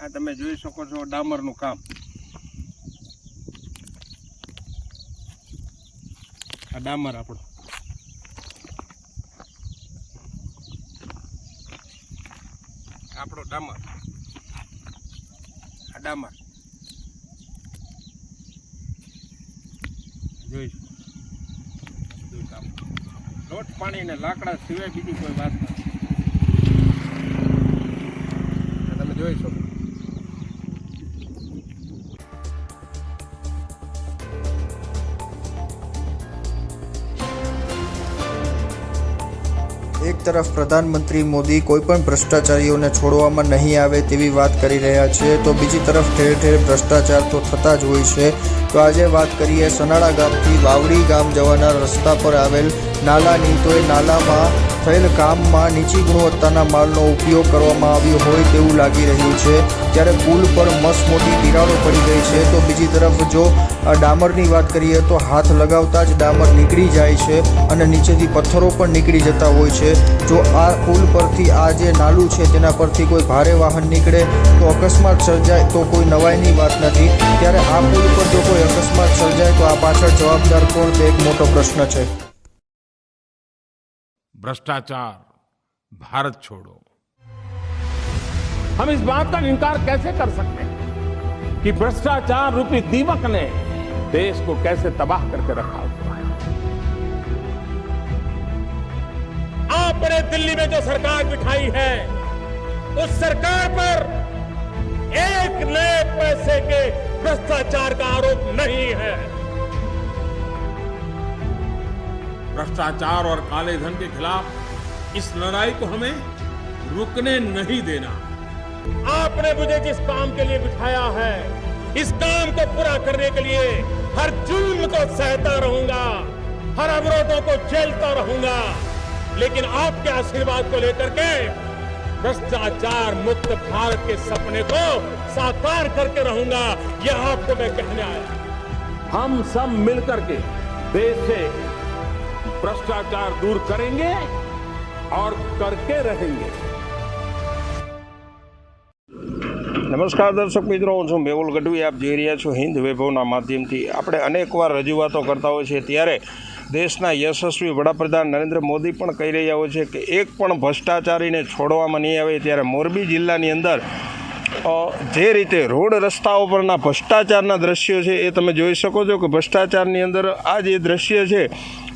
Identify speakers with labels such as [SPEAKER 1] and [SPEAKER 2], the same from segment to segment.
[SPEAKER 1] આ તમે જોઈ શકો છો ડામરનું કામ. આ ડામર આપણો. આપણો ડામર. આ ડામર. જોઈ. જોઈ લોટ, પાણી ને લાકડા સિવાય બીજી કોઈ વાત નથી. તમે જોઈ શકો.
[SPEAKER 2] એક તરફ પ્રધાનમંત્રી મોદી કોઈપણ ભ્રષ્ટાચારીઓને છોડવામાં નહીં આવે તેવી વાત કરી રહ્યા છે, તો બીજી તરફ ઠેર ઠેર ભ્રષ્ટાચાર તો થતા જ હોય છે. તો આજે વાત કરીએ સનાળા ગામથી વાવડી ગામ જવાના રસ્તા પર આવેલ નાલાની. તો એ નાલામાં થયેલ કામમાં નીચી ગુણવત્તાના માલનો ઉપયોગ કરવામાં આવ્યો હોય તેવું લાગી રહ્યું છે. ત્યારે પુલ પર મસ્ત મોટી તિરાડો પડી ગઈ છે, તો બીજી તરફ જો ડામરની વાત કરીએ તો હાથ લગાવતા જ ડામર નીકળી જાય છે અને નીચેથી પથ્થરો પણ નીકળી જતા હોય છે. જો આ પુલ પરથી આ જે નાલું છે તેના પરથી કોઈ ભારે વાહન નીકળે તો અકસ્માત સર્જાય તો કોઈ નવાઈની વાત નથી. ત્યારે આ પુલ પર જો કોઈ અકસ્માત સર્જાય તો આ પાછળ જવાબદાર કોણ? તે એક મોટો પ્રશ્ન છે.
[SPEAKER 3] भ्रष्टाचार भारत छोड़ो।
[SPEAKER 4] हम इस बात का इनकार कैसे कर सकते हैं कि भ्रष्टाचार रूपी दीमक ने देश को कैसे तबाह करके रखा? हुआ है आपने दिल्ली में जो सरकार बिठाई है उस सरकार पर एक नए पैसे के भ्रष्टाचार का आरोप नहीं है।
[SPEAKER 3] भ्रष्टाचार और काले धन के खिलाफ इस लड़ाई को हमें रुकने नहीं देना।
[SPEAKER 4] आपने मुझे जिस काम के लिए बिठाया है इस काम को पूरा करने के लिए हर जुल्म को सहता रहूँगा हर अवरोधों को झेलता रहूँगा लेकिन आपके आशीर्वाद को लेकर के भ्रष्टाचार मुक्त भारत के सपने को साकार करके रहूँगा यह आपको मैं कहने आया। हम सब मिलकर के देश से भ्रष्टाचार दूर करेंगे और करके रहेंगे
[SPEAKER 1] નમસ્કાર દર્શક મિત્રો હું છું મેહુલ ગઢવી આપ જોઈ રહ્યા છો હિન્દ વૈભવના માધ્યમથી આપણે અનેકવાર રજૂઆતો કરતા હોય છે ત્યારે દેશના યશસ્વી વડાપ્રધાન નરેન્દ્ર મોદી પણ કહી રહ્યા હોય છે કે એક પણ ભ્રષ્ટાચારીને છોડવામાં નહીં આવે ત્યારે મોરબી જિલ્લાની અંદર અ, જે રીતે રોડ રસ્તાઓ પરના ભ્રષ્ટાચારના દ્રશ્યો છે એ તમે જોઈ શકો છો કે ભ્રષ્ટાચારની અંદર આ જે દ્રશ્ય છે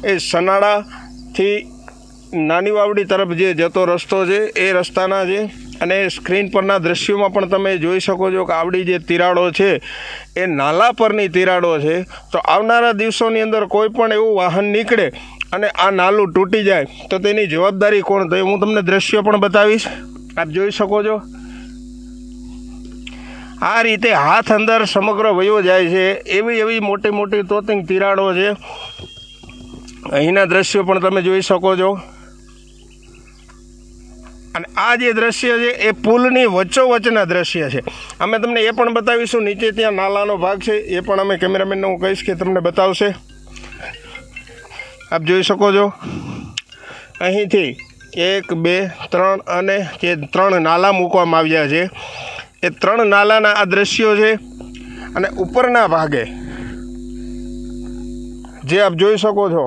[SPEAKER 1] એ સનાડાથી નાની વાવડી તરફ જે જતો રસ્તો છે, એ રસ્તાના છે. અને સ્ક્રીન પરના દ્રશ્યોમાં પણ તમે જોઈ શકો છો કે આવડી જે તિરાડો છે, એ નાલા પરની તિરાડો છે. તો આવનારા દિવસોની અંદર કોઈ પણ એવું વાહન નીકળે અને આ નાલું તૂટી જાય, તો તેની જવાબદારી કોણ? તો હું તમને દ્રશ્યો પણ બતાવીશ. આપ જોઈ શકો છો આ રીતે હાથ અંદર સમગ્ર વયો જાય છે. એવી એવી મોટી મોટી તોતિંગ તિરાડો છે. અહીંના દ્રશ્યો પણ તમે જોઈ શકો છો. અને આ જે દ્રશ્ય છે, એ પુલની વચ્ચોવચ્ચના દ્રશ્ય છે. અમે તમને એ પણ બતાવીશું, નીચે ત્યાં નાલાનો ભાગ છે. એ પણ અમે કેમેરામેનને હું કહીશ કે તમને બતાવશે. આપ જોઈ શકો છો. અહીંથી એક, બે, ત્રણ અને જે ત્રણ નાલા મૂકવામાં આવ્યા છે. એ ત્રણ નાલાના આ દ્રશ્યો છે અને ઉપરના ભાગે, જે આપ જોઈ શકો છો,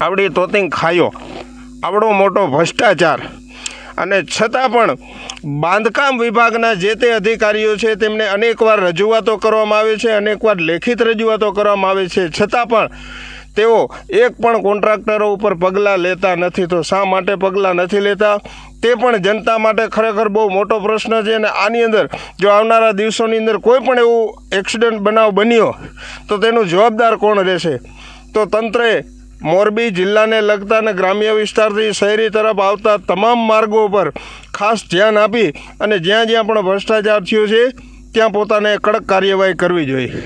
[SPEAKER 1] આવડી તોતિંગ ખાયો આવડો મોટો ભ્રષ્ટાચાર, અને છતાં પણ બાંધકામ વિભાગના જે તે અધિકારીઓ છે તેમને અનેકવાર રજૂઆતો કરવામાં આવે છે, અનેકવાર લેખિત રજૂઆતો કરવામાં આવે છે. છતાં પણ તેઓ એક પણ કોન્ટ્રાક્ટરો ઉપર પગલાં લેતા નથી. તો શા માટે પગલાં નથી લેતા? તે પણ જનતા માટે ખરેખર બહુ મોટો પ્રશ્ન છે અને આની અંદર જો આવનારા દિવસોની અંદર કોઈ પણ એવું એક્સિડન્ટ બનાવ બન્યો, તો તેનું જવાબદાર કોણ રહેશે? તો તંત્રએ મોરબી જિલ્લાને લગતા અને ગ્રામ્ય વિસ્તારથી શહેરી તરફ આવતા તમામ માર્ગો પર ખાસ ધ્યાન આપી અને જ્યાં જ્યાં પણ ભ્રષ્ટાચાર થયો છે, ત્યાં પોતાને કડક કાર્યવાહી કરવી જોઈએ.